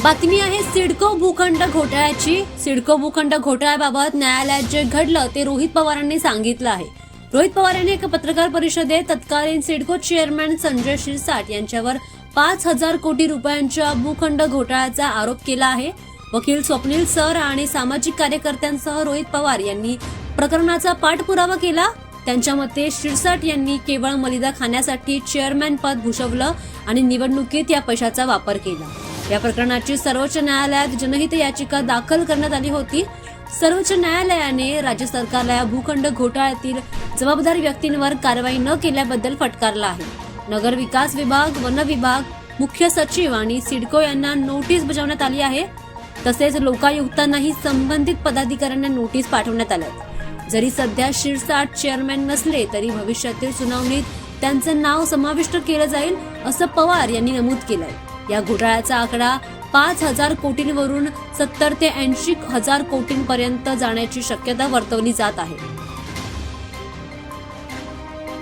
बातमी आहे सिडको भूखंड घोटाळ्याची. सिडको भूखंड घोटाळ्याबाबत न्यायालयात जे घडलं ते रोहित पवारांनी सांगितलं आहे. रोहित पवार यांनी एका पत्रकार परिषदेत तत्कालीन सिडको चेअरमॅन संजय शिरसाट यांच्यावर पाच हजार कोटी रुपयांच्या भूखंड घोटाळ्याचा आरोप केला आहे. वकील स्वप्नील सर आणि सामाजिक कार्यकर्त्यांसह रोहित पवार यांनी प्रकरणाचा पाठपुरावा केला. त्यांच्या मते शिरसाट यांनी केवळ मलिदा खाण्यासाठी चेअरमॅन पद भूषवलं आणि निवडणुकीत या पैशाचा वापर केला. या प्रकरणाची सर्वोच्च न्यायालयात जनहित याचिका दाखल करण्यात आली होती. सर्वोच्च न्यायालयाने राज्य सरकारला या भूखंड घोटाळ्यातील जबाबदार व्यक्तींवर कारवाई न केल्याबद्दल फटकारला आहे. नगर विकास विभाग वन विभाग मुख्य सचिव आणि सिडको यांना नोटीस बजावण्यात आली आहे. तसेच लोकायुक्तांनाही संबंधित पदाधिकाऱ्यांना नोटीस पाठवण्यात आल्या जरी सध्या शिरसाट चेअरमॅन नसले तरी भविष्यातील सुनावणीत त्यांचं नाव समाविष्ट केलं जाईल असं पवार यांनी नमूद केलंय. या घोटाळ्याचा आकडा पाच हजार कोटींवरून सत्तर ते ऐंशी हजार कोटींपर्यंत जाण्याची शक्यता वर्तवली जात आहे.